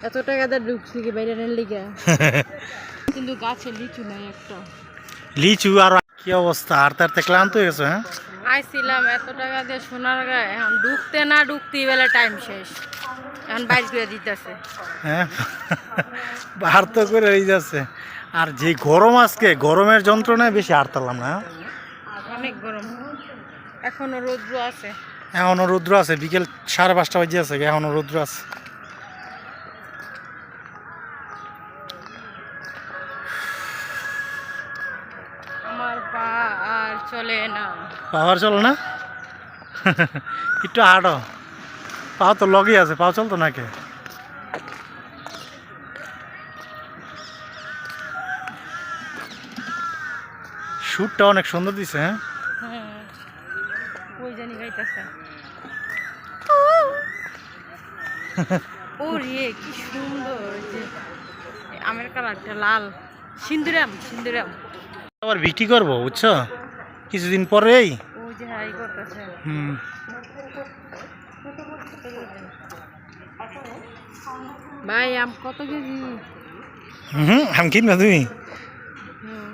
এত টাকা দিয়ে ঢুকছি কি বাইরে লিগা? কিন্তু গাছে লিচু নাই একটা। লিচু আর কি অবস্থা? আর ক্লান্ত হয়ে গেছে হ্যাঁ? আইছিলাম এত টাকা দিয়ে সোনার গায়ে এখন ঢুকতে না ঢুকতেই বেলা টাইম শেষ। এখন বাইর করে দিতেছে। হ্যাঁ? বার তো করে যাচ্ছে। আর যে গরম আজকে গরমের যন্ত্রণায় বেশি হারতালাম না হ্যাঁ? অনেক গরম। এখনও রৌদ্র আছে। এখনও রৌদ্র আছে। বিকেল সাড়ে পাঁচটা বাজে আছে এখনও রৌদ্র আছে। আমার পা আর চলে না। পাওয়ার চলো না? একটু হাঁটো। পাও তো লগেই আছে পাও চলতো নাকি? শ্যুটটা অনেক সুন্দর দিছে হ্যাঁ? হ্যাঁ। ওই জানি গাইতেছে। ও রে কি সুন্দর যে আমের কালারটা লাল। সিন্দুরাম সিন্দুরাম। আবার বিক্রি করব বুঝছ? কিছুদিন পরেই। হুম। ভাই আম কত কেজি? হুম আম কিনবা তুমি? হুম।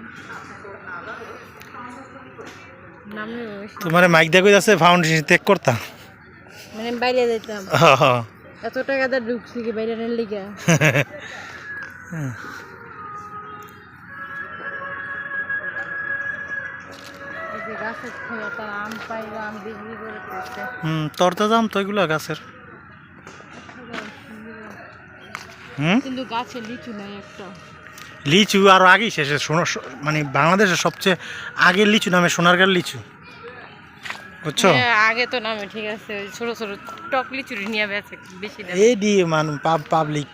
তোমার মাইক দেখো যাচ্ছে ফাউন্ডেশন ত্যাগ করতা। মানে বাইরে যাইতাম এত টাকা দিয়ে ঢুকছি কি বাইরে নেন লিগা? গাছের তার আম পাইলো আম বিক্রি করে হুম তোর তো এগুলো গাছের। হুম? কিন্তু গাছে লিচু নাই একটা। লিচু আরও আগেই শেষে সোনা মানে বাংলাদেশের সবচেয়ে আগের লিচু নামে সোনার সোনারগাঁর লিচু। বুঝছ? হ্যাঁ, আগে তো নামে ঠিক আছে। ছোট ছোট টক নিয়ে বেশি এই দিয়ে মান পাবলিক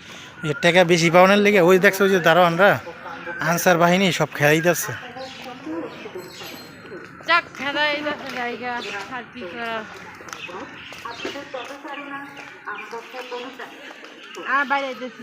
যে টাকা বেশি পাওয়ানোর লেগে ওই দেখছ ওই যে দারোয়ানরা আনসার বাহিনী সব খেয়াই যাচ্ছে। যাক খেলা এই যাচ্ছে জায়গা আর কি করা? আর বাইরে যেতেছি